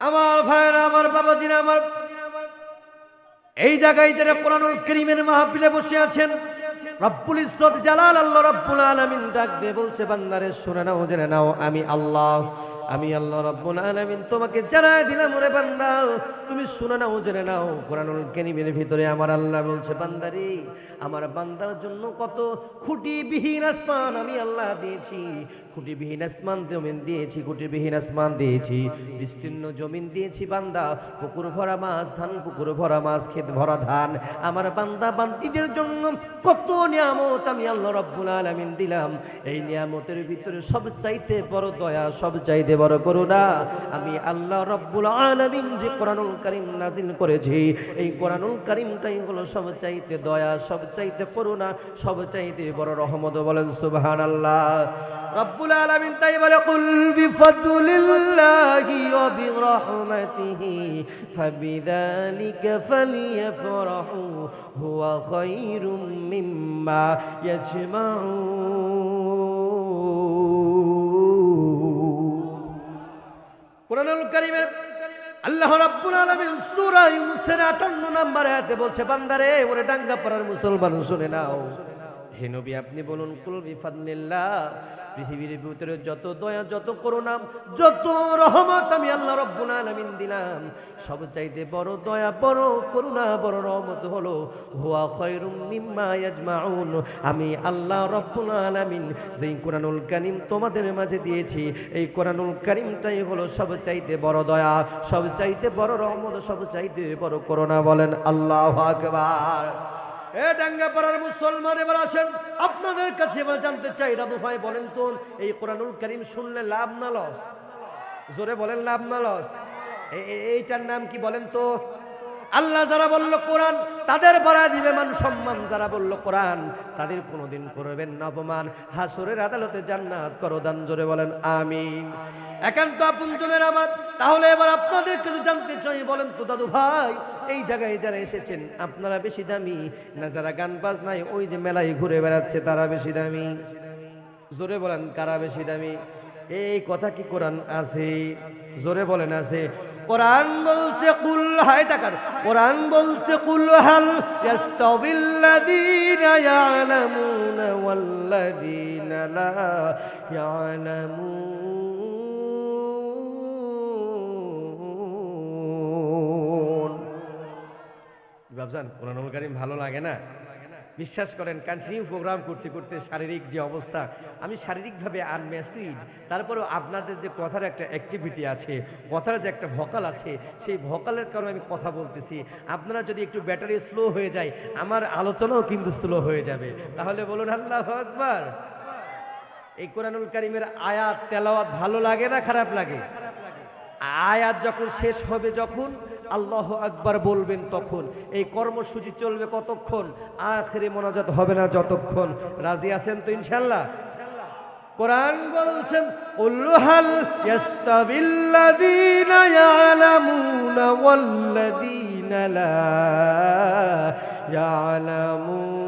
আমার ভাইয়েরা আমার বাবাজিরা আমার এই জায়গায় যারা কোরআনুল করিমের মাহফিলে বসে আছেন রব্বুল ইজ্জত জালাল, আল্লাহ রব্বুল আলামিন ডাক বলছে, বান্দারে, শুনে নাও, জেনে নাও, আমি আল্লাহ আমি আল্লাহ রব্বুল আলামিন তোমাকে জানাই দিলাম ওরে বান্দা। তুমি শুনে নাও, জেনে নাও, কোরআনুল করিমের ভিতরে আমার আল্লাহ বলছে, বান্দারে, আমার বান্দার জন্য কত খুঁটিবিহীন আসমান আমি আল্লাহ দিয়েছি। খুঁটিবিহীন আসমান জমিন দিয়েছি, খুঁটিবিহীন আসমান দিয়েছি। বিস্তীর্ণ জমিন দিয়েছি, বান্দা। পুকুর ভরা মাছ, ধান, পুকুর ভরা মাছ, ক্ষেত ভরা ধান। আমার বান্দা, বান্দিদের জন্য কত নিয়ামত আমি আল্লাহ রব্বুল আলামিন দিলাম। এই নিয়ামতের ভিতরে সব চাইতে বড় দয়া সব চাইতে বড় করুণা, আমি আল্লাহ রব্বুল আলামিন যে কোরআনুল কারীম নাজিল করেছি, এই কোরআনুল কারীমটাই হলো সব চাইতে দয়া সব চাইতে করুণা সব চাইতে বড় রহমত বলেন সুবহানাল্লাহ। রব্বুল আলামিন তাই বলে, কুল বিফদলিল্লাহি ওয়া বিরহমাতিহি, ফাবিযালিকা ফালিয়াফরাহু, হুয়া খায়রুম মিম্মা ইয়াজমাউন। কোরআনুল কারীমের আল্লাহ রাব্বুল আলামিন সূরা ইউনূসের 58 নম্বর আয়াতে বলছে, বান্দারে, ওরে ডাঙ্গা পাড়ার মুসলমান শুনে নাও। হে নবী, আপনি বলুন, কুল বিফাদলিল্লাহ পৃথিবীর ভিতরে যত দয়া, যত করুণা, যত রহমত আমি আল্লাহ রব্বুল আলামিন দিলাম, সব চাইতে বড় দয়া, বড় করুণা, বড় রহমত হলো, হুয়া খায়রুম মিম্মা ইয়াজমাউন। আমি আল্লাহ রব্বুল আলামিন যেই কোরআনুল কারীম তোমাদের মাঝে দিয়েছি, এই কোরআনুল কারীমটাই হলো সব চাইতে বড় দয়া, সব চাইতে বড় রহমত, সব চাইতে বড় করুণা বলেন আল্লাহু আকবার। এ ডাঙ্গা পাড়ার মুসলমান, এবার আসেন। আপনাদের কাছে এবার জানতে চাই, রাবু ভাই বলেন তো, এই কোরআনুল করিম শুনলে লাভ না লস? জোরে বলেন, লাভ না লস? এইটার নাম কি বলেন তো? আল্লাহ যারা বলল কোরআন, তাদের বড়া দিবে মান সম্মান যারা বলল কোরআন, তাদের কোনোদিন করবেন না অপমান। হাসুরের আদালতে জান্নাত করো দান জোরে বলেন, আমিন। একান্ত আপনজনের আমার। তাহলে এবার আপনাদের কাছে জানতে চাই, বলেন তো দাদু ভাই, এই জায়গায় যারা এসেছেন, আপনারা বেশি দামি? না যারা গান বাজনায় ওই যে মেলায় ঘুরে বেড়াচ্ছে, তারা বেশি দামি? জোরে বলেন, কারা বেশি দামি? এই কথা কি কোরআন আছে? জোরে বলেন, আছে। কোরআন বলছে, কুল হায় তাকার কোরআন বলছে, কুল হাল ইয়াস্তাবিল্লাযীনা ইয়ালামুনা ওয়াল্লাযীনা লা ইয়ালামুন। ভাবছেন, কোরআনুল কারীম ভালো লাগে না? বিশ্বাস করেন কন্টিনিউ প্রোগ্রাম করতে করতে শারীরিক যে অবস্থা, আমি শারীরিকভাবে আর মেসেজ তারপরেও আপনাদের যে কথার একটা অ্যাক্টিভিটি আছে, কথার যে একটা ভকাল আছে, সেই ভকালের কারণে আমি কথা বলতেছি। আপনারা যদি একটু ব্যাটারি স্লো হয়ে যায়, আমার আলোচনাও কিন্তু স্লো হয়ে যাবে। তাহলে বলুন, আল্লাহ আকবার! এই কোরআনুল কারিমের আয়াত, তেলাওয়াত ভালো লাগে না খারাপ লাগে? আয়াত যখন শেষ হবে যখন আল্লাহ আকবার বলবেন তখন। এই কর্মসূচি চলবে কতক্ষণ? আখেরে মোনাজাত হবে না যতক্ষণ। রাজি আছেন তো ইনশাল্লাহ কোরআন বলছেন উল্লুহাল ইয়াস্তাবিল্লাযীনা ইয়ালামুনা ওয়াল্লাযীনা লা ইয়ালামুন।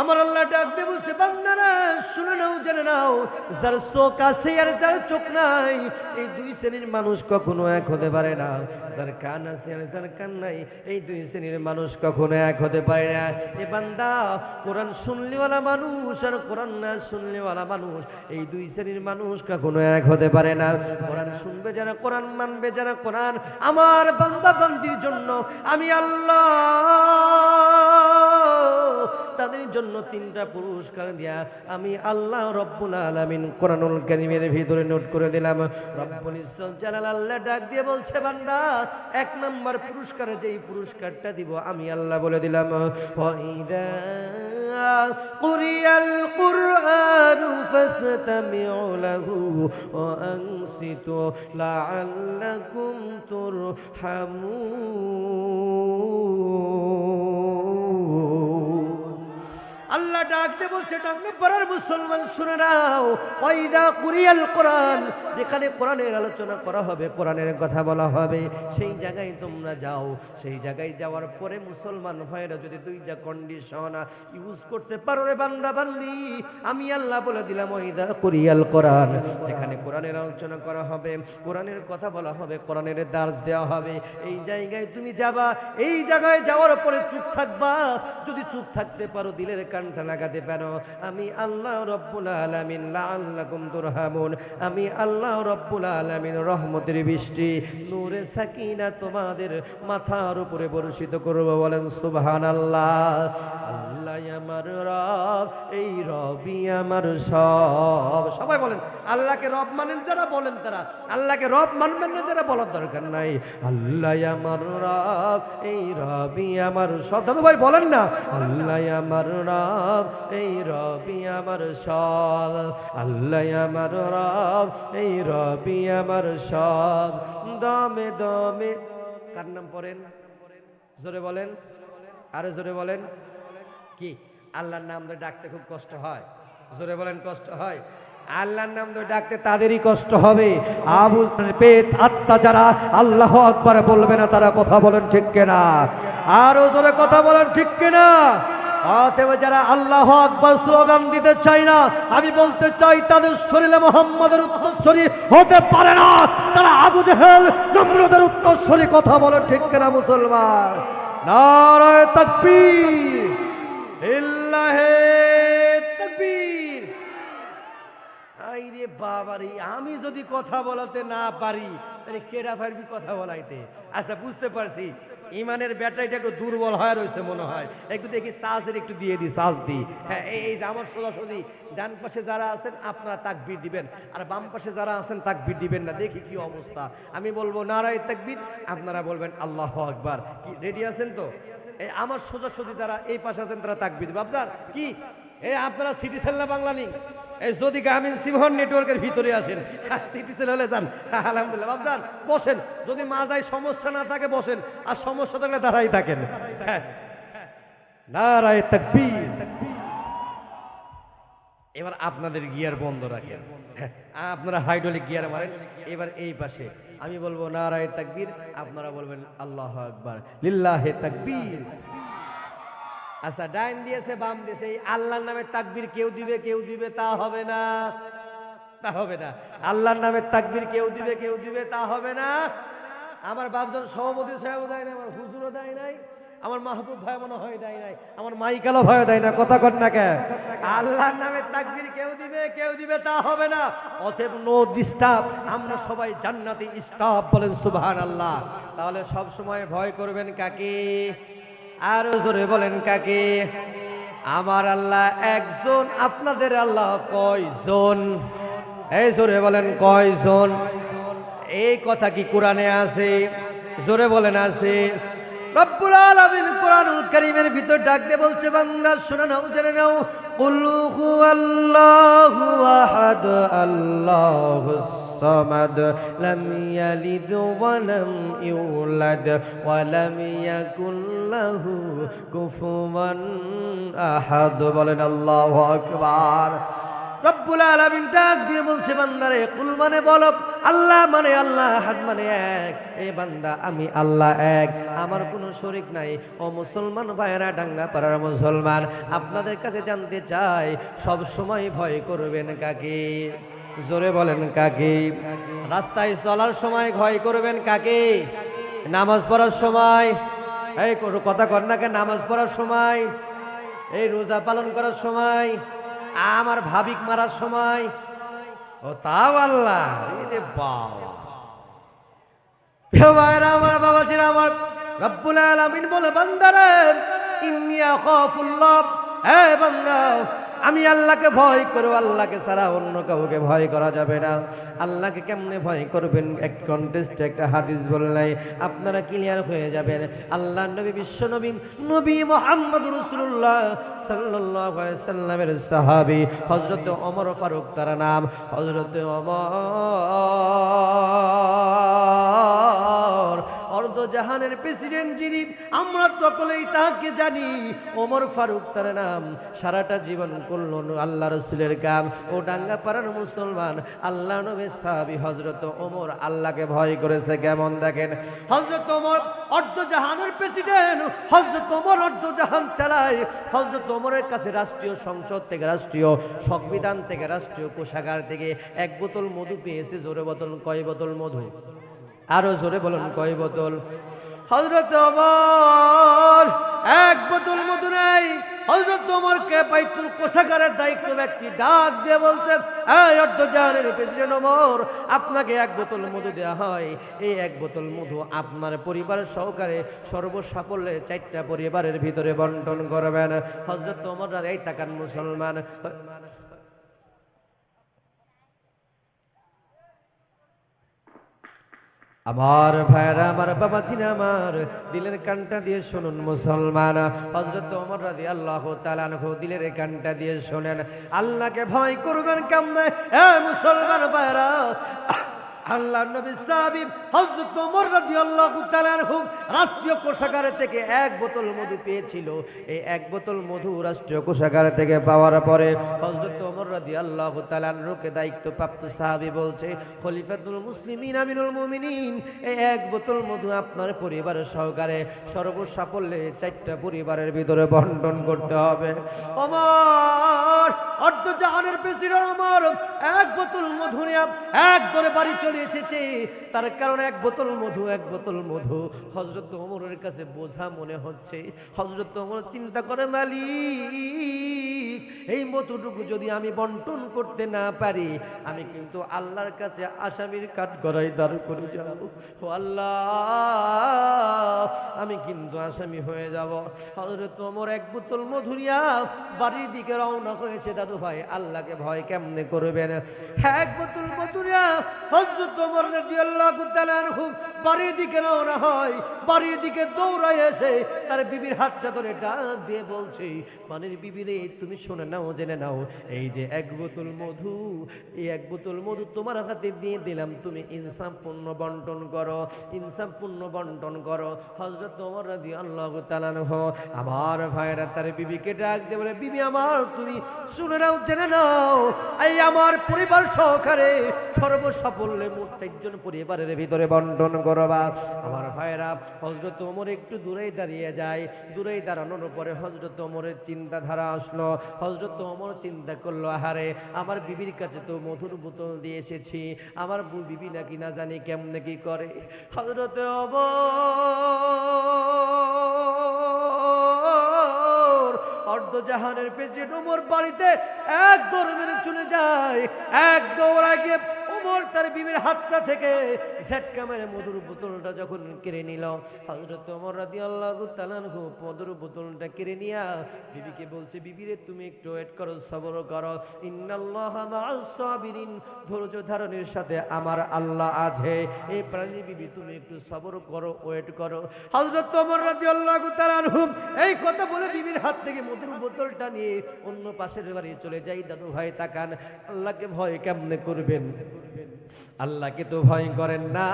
আমার শুনে নাও, জেনে নাও, যার চোখ আছে আর যার চোখ নাই, এই দুই শ্রেণির মানুষ কখনো এক হতে পারে না। যার কান আছে আর যার কান নাই, এই দুই শ্রেণির মানুষ কখনো এক হতে পারে না। এ বান্দা, কোরআন শুনলিওয়ালা মানুষ আর কোরআন না শুনলিওয়ালা মানুষ, এই দুই শ্রেণির মানুষ কখনো এক হতে পারে না। কোরআন শুনবে যারা কোরআন মানবে, যারা কোরআন, আমার বান্দা বান্দির জন্য আমি আল্লাহ তাদের জন্য তিনটা পুরস্কার দিয়া আমি আল্লাহ রব্বুল আলামিন কোরআনুল কারীমের ভিতরে নোট করে দিলাম। রব্বুল ইসলাম জালাল আল্লাহ ডাক দিয়ে বলছে, বান্দা, এক নম্বর পুরস্কার যেই পুরস্কারটা দিব, আমি আল্লাহ বলে দিলাম। ওয়াইদা কুরআনু ফাসতামিউ লাহু ওয়া আনসিতু লাআল্লাকুম আল্লাহ ডাকতে বলছে ডাঙ্গে পড়ার মুসলমান শুনে নাও। ওয়াইদা কুরিয়াল কোরআন, যেখানে কোরআনের আলোচনা করা হবে, কোরআনের কথা বলা হবে, সেই জায়গায় তোমরা যাও। সেই জায়গায় যাওয়ার পরে মুসলমান ভাইরা যদি দুইটা কন্ডিশন ইউজ করতে পারো রে বান্দা বান্দি আমি আল্লাহ বলে দিলাম ওইদা কুরিয়াল কোরআন, যেখানে কোরআনের আলোচনা করা হবে, কোরআনের কথা বলা হবে, কোরআনের দার্স দেওয়া হবে। এই জায়গায় তুমি যাবা, এই জায়গায় যাওয়ার পরে চুপ থাকবা। যদি চুপ থাকতে পারো দিলের কানটা লাগাতে পারো। আমি আল্লাহ রব্বুল আলমিন তুরহামুন। আমি আল্লাহ রব্বুল আলমিন রহমতের বৃষ্টি নূরে সাকিনা তোমাদের মাথার উপরে বর্ষিত করব বলেন সুবহান আল্লাহ আমার রব, এই রবি আমার সব। সবাই বলেন, আল্লাহকে রব মানেন যারা, বলেন তারা। আল্লাহকে রব মানবেন না যারা, বলার দরকার নাই। আল্লাহ আমার রব, এই রবি আমার সব। দাদু ভাই, বলেন না আল্লাহ আমার রব, এই রবি আমার সব। আল্লাহ আমার রব, এই রবি আমার সব। দমে দমে, কার নাম পড়েন? জোরে বলেন, আরে জোরে বলেন। কি? আল্লাহর নাম ধরে ডাকতে খুব কষ্ট হয়। জোরে বলেন, কষ্ট হয়? আল্লাহর নাম ধরে ডাকতে তাদেরই কষ্ট হবে। আবু পেট আত্মা যারা আল্লাহ আকবার বলবে না, তারা কথা বলেন ঠিক কিনা? আরও জোরে কথা বলেন ঠিক কিনা? যারা আল্লাহ আকবার স্লোগান দিতে চাই না, আমি বলতে চাই, তাদের শরীরে মোহাম্মদের উত্তরসূরি হতে পারে না। তারা আবু জেহেল, নম্রদের উত্তরসূরি কথা বলে ঠিক কিনা মুসলমান? নারায় তাকবীর। আমি যদি কথা বলাতে না পারি, তাহলে কেডা পারবি কথা বলাইতে? আচ্ছা বুঝতে পারছি। ইমানের ব্যাটারিটা একটু দুর্বল হয়ে রয়েছে মনে হয়। একটু দেখি সাজের একটু দিয়ে দিই, সাজ দিই। হ্যাঁ এই যে আমার সোজাসুজি ডান পাশে যারা আছেন, আপনারা তাকবির দিবেন। আর বাম পাশে যারা আছেন, তাকবির দিবেন না। দেখি কি অবস্থা। আমি বলব, নারায় তাকবির। আপনারা বলবেন, আল্লাহ আকবার। কি, রেডি আছেন তো? আমার সোজাসুজি যারা এই পাশে আছেন তারা তাকবির বাবজার কি? এই আপনারা সিটি সেল না বাংলা নিন এই যদি গ্রামীণ সিমহন নেটওয়ার্কের ভিতরে আসেন সিটি সেল হলে যান। আলহামদুলিল্লাহ। বাবজান বসেন। যদি মাজায় সমস্যা না থাকে, বসেন। আর সমস্যা থাকলে তারাই থাকেন। হ্যাঁ। নারায় তাকবীর। এবার আপনাদের গিয়ার বন্ধ রাখেন। হ্যাঁ, আপনারা হাইড্রোলিক গিয়ার মারেন এবার এই পাশে। আমি বলব নারায় তাকবীর আপনারা বলবেন আল্লাহ আকবার লিল্লাহে তাকবীর। আচ্ছা ডাইন দিয়েছে বাম দিয়েছে এই আল্লাহর নামে তাকবীর কেউ দিবে কেউ দিবে তা হবে না। তা হবে না। আল্লাহর নামে তাকবীর কেউ দিবে কেউ দিবে তা হবে না। আমার বাপজন সভাপতি সাহেব দেয় না আমার হুজুরও দেয় নাই। আমার মাহবুব ভাই মনে হয় দেয় নাই, আমার মাইকালো ভয় দেয় না, কথা কর না কে আল্লাহর নামে তাকবীর কেউ দিবে কেউ দিবে, তা হবে না। অতএব নো ডিস্টার্ব আমরা সবাই জান্নাতি স্টাফ বলেন সুবহান আল্লাহ তাহলে সব সময় ভয় করবেন কাকে? আরও জোরে বলেন কাকে? আমার আল্লাহ একজন, আপনাদের আল্লাহ কয়জন? এই জোরে বলেন কয়জন? এই কথা কি কোরআনে আছে? জোরে বলেন আছে। রব্বুল আলামিন কোরআনুল কারীমের ভিতর ডাক দিয়ে বলছে বান্দা, শুনে নাও, জেনে নাও। কুল হুয়াল্লাহু আহাদ, আল্লাহুস সামাদ, লাম ইয়ালিদ ওয়া লাম ইউলাদ, ওয়া লাম ইয়াকুল লাহু কুফুয়ান আহাদ। বলেন আল্লাহু আকবার। রব্বুল আলামিন ডাক দিয়ে বলছে, বান্দারে, কুল মানে বলো, আল্লাহ মানে আল্লাহ, হাত মানে এক। এ বান্দা, আমি আল্লাহ এক। আমার কোনো শরিক নাই। ও মুসলমান ভাইরা ডাঙ্গা পাড়ার মুসলমান, আপনাদের কাছে জানতে চাই, সব সময় ভয় করবেন কাকে? জোরে বলেন কাকে? রাস্তায় চলার সময় ভয় করবেন কাকে? নামাজ পড়ার সময়? এই কথা কর না কে নামাজ পড়ার সময়? এই রোজা পালন করার সময়? আমার ভাবিক মারার সময়, ও তাও আল্লাহ বাবা। আমার বাবা ছিল আমার রব্বুল আলামিন বলে, বান্দারে, ইন্নী আখাফুল্লাহ হ্যাঁ বান্দা আমি আল্লাহকে ভয় করো আল্লাহকে ছাড়া অন্য কাউকে ভয় করা যাবে না। আল্লাহকে কেমনে ভয় করবেন? এক কন্টেস্ট একটা হাদিস বললাই আপনারা ক্লিয়ার হয়ে যাবেন। আল্লাহ নবী, বিশ্ব নবী নবী মোহাম্মদ রসুল্লাহ সাল্লাহ সাল্লামের সাহাবি হজরত অমর ফারুক তার নাম। হজরত অমর জাহানের প্রেসিডেন্ট যিনি, আমরা সকলেই তাকে জানি। ওমর ফারুক তার নাম। সারাটা জীবন করল আল্লাহ রসুলের কাম। ও ডাঙ্গা পাড়ার মুসলমান। আল্লাহ নবী সাহাবি হজরত ওমর আল্লাহকে ভয় করেছে, কেমন দেখেন? হজরত ওমর অর্ধ জাহানের প্রেসিডেন্ট হজরত ওমর অর্ধ জাহান চালায়। হজরত ওমরের কাছে রাষ্ট্রীয় সংসদ থেকে রাষ্ট্রীয় সংবিধান থেকে রাষ্ট্রীয় কোষাগার থেকে এক বোতল মধু পেয়েছে, জোরে বোতল, কয় বোতল মধু? আরও জোরে বলুন, কয় বোতল? হজরত ওমর, এক বোতল মধু নেই। হজরত ওমরকে বাইতুল কোষাগারের দায়িত্ব ব্যক্তি ডাক দিয়ে বলছেন, এই অর্ধ জাহানের প্রেসিডেন্ট আপনাকে এক বোতল মধু দেওয়া হয়। এই এক বোতল মধু আপনার পরিবারের সহকারে সর্বসাফল্যে চারটা পরিবারের ভিতরে বন্টন করবেন। হজরত ওমর এই তাকান মুসলমান আমার ভাইরা আমার বাবা চিনা, আমার দিলের কানটা দিয়ে শুনুন মুসলমান। হজরত ওমর রাজি আল্লাহ তালানহু দিলের কানটা দিয়ে শোনেন। আল্লাহকে ভয় করবেন কেমনে? এ মুসলমান ভাইরা আল্লাহ নবী সাহাবী হযরত ওমর রাদিয়াল্লাহু রাষ্ট্রীয় থেকে এক বোতল মধু পেয়েছিল। এই এক বোতল মধু রাষ্ট্রীয় থেকে পাওয়ার পরে ওমর রাদিয়াল্লাহু সাহাবী বলছে, খলিফাতুল মুসলিমিন মুমিনিন, এই এক বোতল মধু আপনার পরিবারের সহকারে সর্বসাফল্যে চারটা পরিবারের ভিতরে বন্টন করতে হবে। ওমর, অর্ধ জাহানের প্রেসিডেন্ট ওমর, এক বোতল মধু নিয়ে এক ধরে বাড়ি এসেছে। তার কারণ এক বোতল মধু, এক বোতল মধু। হজরত ওমরের কাছে বোঝা মনে হচ্ছে হজরত ওমর চিন্তা করে, মালিক, এই মধুটুকু যদি আমি বন্টন করতে না পারি, আমি কিন্তু আল্লাহর কাছে আসামির কাঠ করাই দাঁড় করে যাব। ও আল্লাহ, আমি কিন্তু আসামি হয়ে যাব। হজরত ওমর এক বোতল মধুরিয়া বাড়ির দিকে রওনা হয়েছে। দাদু ভাই আল্লাহকে ভয় কেমনে করবেন? এক বোতল মধুরিয়া হজরত বাড়ির দিকে রওনা হয়, বাড়ির দিকে দৌড়ায় এসে তার বিবির হাতটা ধরে ডাক দিয়ে বলছে পানির তুমি নাও, জেনে নাও, এই যে এক বোতল মধু, এই এক বোতল মধু তোমার হাতে দিয়ে দিলাম, তুমি বন্টন করো বন্টন করো। হজরত আমার ভাইরা তার বিবিকে ডাক দিয়ে বলে, বিবি আমার, তুমি শুনে নাও, জেনে নাও, এই আমার পরিবার সহকারে সর্বসাফল্যে মোট পরিবারের ভিতরে বন্টন করবা। আমার ভাইরা হজরত ওমর একটু দূরেই দাঁড়িয়ে যায়। দূরেই দাঁড়ানোর পরে হজরত ওমরের চিন্তাধারা আসলো। হজরত ওমর চিন্তা করল, আহারে, আমার বিবির কাছে তো মধুর বোতল দিয়ে এসেছি। আমার বিবি নাকি না জানি কেমনে কি করে? হজরত ওমর অর্ধ জাহানের প্রেসিডেন্ট ওমর বাড়িতে এক দৌড় মেরে চলে যায়। এক দৌড়ায় গিয়ে তার বিবির হাতটা থেকে ঝটকা মেরে মধুর বোতলটা যখন কেড়ে নিল। রাদিয়াল্লাহু তাআলা আনহু মধুর বোতলটা কেড়ে নিয়া বিবিকে বলছে, বিবিরে, তুমি একটু ওয়েট করো, সবর করো। ইন্নাল্লাহা সাবিরিন। ধৈর্য ধারণের সাথে আমার আল্লাহ আছে। এই প্রাণীর বিবি, তুমি একটু সবর করো ওয়েট করো। হযরত ওমর রাদিয়াল্লাহু তাআলা আনহু এই কথা বলে বিবির হাত থেকে মধুর বোতলটা নিয়ে অন্য পাশের বাড়ি চলে যাই দাদু ভাই তাকান, আল্লাহকে ভয় কেমনে করবেন? আল্লাহকে তো ভয় করেন না,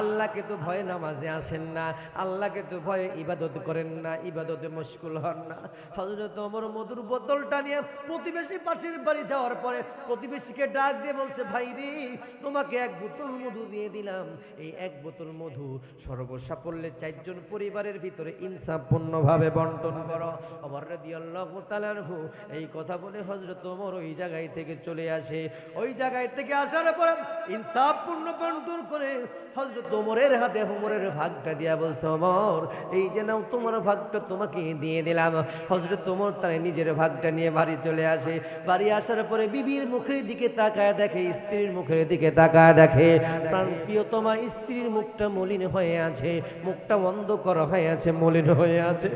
আল্লাহকে তো ভয় নামাজে আসেন না, আল্লাহকে তো ভয়ে ইবাদত করেন না, ইবাদতে মুশকুল হন না। হজরত ওমর মধুর বোতলটা নিয়ে প্রতিবেশী পাশের বাড়ি যাওয়ার পরে প্রতিবেশীকে ডাক দিয়ে বলছে, ভাই রে, তোমাকে এক বোতল মধু দিয়ে দিলাম। এই এক বোতল মধু সর্বসাফল্যে চারজন পরিবারের ভিতরে ইনসাফপূর্ণভাবে বন্টন করো। অমর রাদিয়াল্লাহু তাআলা আনহু এই কথা বলে হজরত ওমর ওই জায়গায় থেকে চলে আসে। ওই জায়গায় থেকে আসার পরে ইনসাফপূর্ণ করে হাতে ভাগটা বলছে এই তোমার ভাগটা তোমাকে দিয়ে দিলাম। তার নিজের ভাগটা নিয়ে বাড়ি চলে আসে। বাড়ি আসার পরে বিবির মুখের দিকে তাকায় দেখে, স্ত্রীর মুখের দিকে তাকায় দেখে, প্রাণ স্ত্রীর মুখটা মলিন হয়ে আছে, মুখটা বন্ধ করা হয়ে আছে, মলিন হয়ে আছে।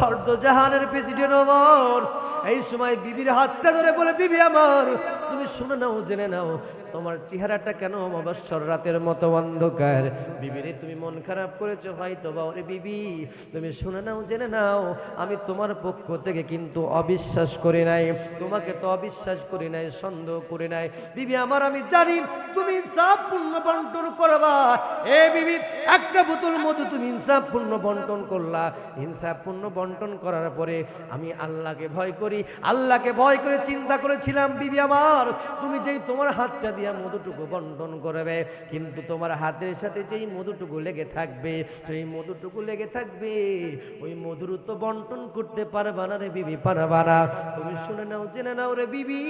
হর্দ জাহানের প্রেসিডেন্ট এই সময় বিবির হাতটা ধরে বলে বিবি আমার তুমি শুনে নাও জেনে নাও তোমার চেহারাটা কেন অমাবস্যর রাতের মতো অন্ধকার? বিবিরে, তুমি মন খারাপ করেছ হয়তো বা ওরে বিবি, তুমি শুনে নাও, জেনে নাও, আমি তোমার পক্ষ থেকে কিন্তু অবিশ্বাস করি নাই, তোমাকে তো অবিশ্বাস করি নাই, সন্দেহ করি নাই। বিবি, আমার আমি জানি, তুমি ইনসাফ পূর্ণ বন্টন করবা। এ বিবি, একটা বোতল মধু তুমি ইনসাফ পূর্ণ বন্টন করলা। ইনসাফ পূর্ণ বন্টন করার পরে আমি আল্লাহকে ভয় করি, আল্লাহকে ভয় করে চিন্তা করেছিলাম, বিবি আমার। তুমি যেই তোমার হাতটা দিয়া মধুটুকু বন্টন করবে। কিন্তু তোমার হাতের সাথে যেই মধুটুকু লেগে থাকবে, সেই মধুটুকু লেগে থাকবে, ওই মধুর তো বন্টন করতে পারবা না রে বিবি, পারবা না। তুমি শুনে নাও, জেনে নাও রে বিবি,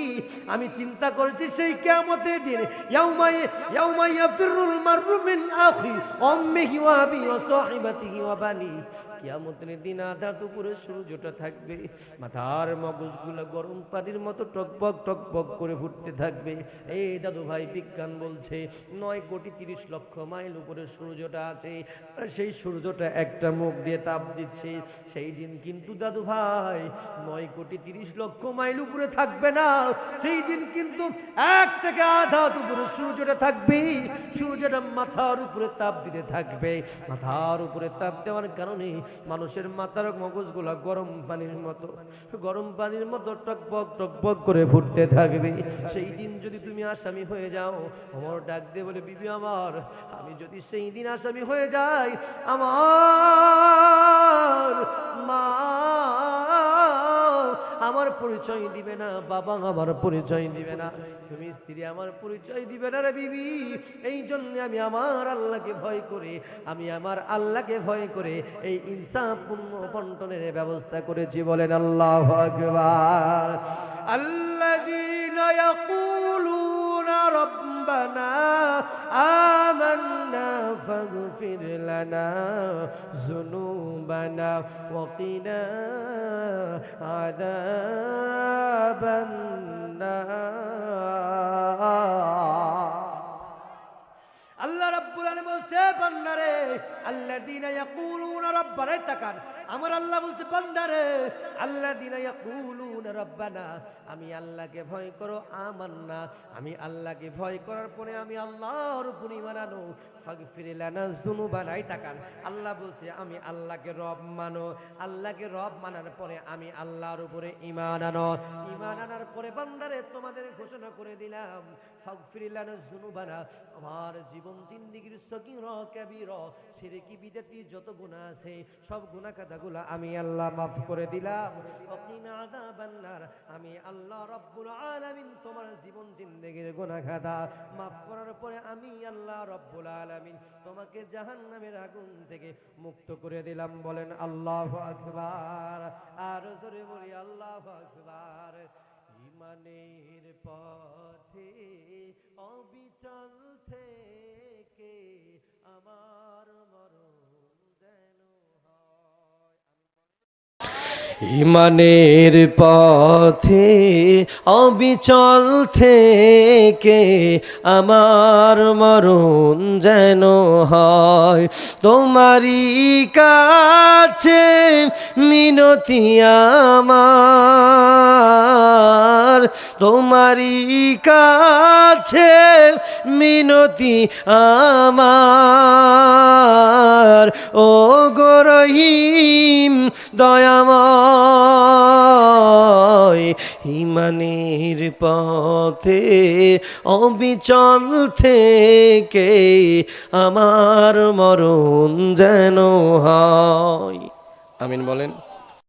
আমি চিন্তা করেছি সেই কেমতের দিন, ইয়াউমাই ইয়াউমাই ইয়াফিরুল মাররু মিন আখি উম্মিহি ওয়া আবি ওয়া সাহিবাতিহি ওয়া বানি। কিয়ামতের দিন আধা দুপুরে সূর্যটা থাকবে, মাথার মগজগুলো গরম পানির মতো টকবক টকবক করে ফুটতে থাকবে। এই দাদু ভাই বিজ্ঞান বলছে, নয় কোটি তিরিশ লক্ষ মাইল উপরে সূর্যটা আছে সেই সূর্যটা একটা মুখ দিয়ে তাপ দিচ্ছে। সেই দিন কিন্তু দাদু ভাই, নয় কোটি তিরিশ লক্ষ মাইল উপরে থাকবে না। সেই দিন কিন্তু এক থেকে আধা উপরে সূর্যটা থাকবে। সূর্যটা মাথার উপরে তাপ দিতে থাকবে। মাথার উপরে তাপ দেওয়ার কারণে মানুষের মাথার মগজগুলা গরম পানির মতো, গরম পানির মতো টকবক টকবক করে ফুটতে থাকবে। সেই দিন যদি তুমি আসামি হয়ে যাও। আমার ডাক দে বলে, বিবি আমার, আমি যদি সেই দিন আসামি হয়ে যাই, আমার মা আমার পরিচয় দিবে না, বাবা আমার পরিচয় দিবে না। তুমি স্ত্রী আমার পরিচয় দিবে না রে বিবি। এই জন্য আমি আমার আল্লাহকে ভয় করে, আমি আমার আল্লাহকে ভয় করে এই ইনসাফ পূর্ণ বন্টনের ব্যবস্থা করেছি বলেন আল্লাহ আকবার। আল্লাযীনা আমান্না ফাগফির লানা যুনুবানা ওয়াকিনা আযাবান নার আল্লাহ রাব্বুল আলামিন বলছে বান্দারে আমার আল্লাহ বলছে বান্দারে ইয়াকুলুনা রাব্বানা, আমি আল্লাহকে ভয় করো, আমান্না। আমি আল্লাহকে ভয় করার পরে আমি আল্লাহর উপর ঈমান আনো। ফাগফির লানা তাকান। আল্লাহ বলছে, আমি আল্লাহকে রব মানো। আল্লাহকে রব মানার পরে আমি আল্লাহর উপরে ইমান আনো। ইমান আনার পরে বান্দারে তোমাদের ঘোষণা করে দিলাম, ফাগফির লানা যুনুবানা। আমার জীবন জিন্দিগির সগীর কবির শিরকি বিদাতি যত গুনাহ আছে, সব গুনাহ কাদাগুলো আমি আল্লাহ মাফ করে দিলাম। আমি আল্লাহ রাব্বুল আলামিন তোমার জীবন জিন্দেগির গুনাহ খাতা মাফ করার পরে আমি আল্লাহ রাব্বুল আলামিন তোমাকে জাহান্নামের আগুন থেকে মুক্ত করে দিলাম বলেন আল্লাহু আকবার। আর জোরে বলি আল্লাহু আকবার। ইমানের পথে অবিচল থেকে আমার ইমানের পথে অবিচল থেকে আমার মরণ যেন হয়। তোমারই কাছে মিনতি আমার। তোমারই কাছে মিনতি আমার। ও গরহিম দয়াময় ইমানের পথে অবিচল থেকে আমার মরণ যেন হয়। আমিন বলেন।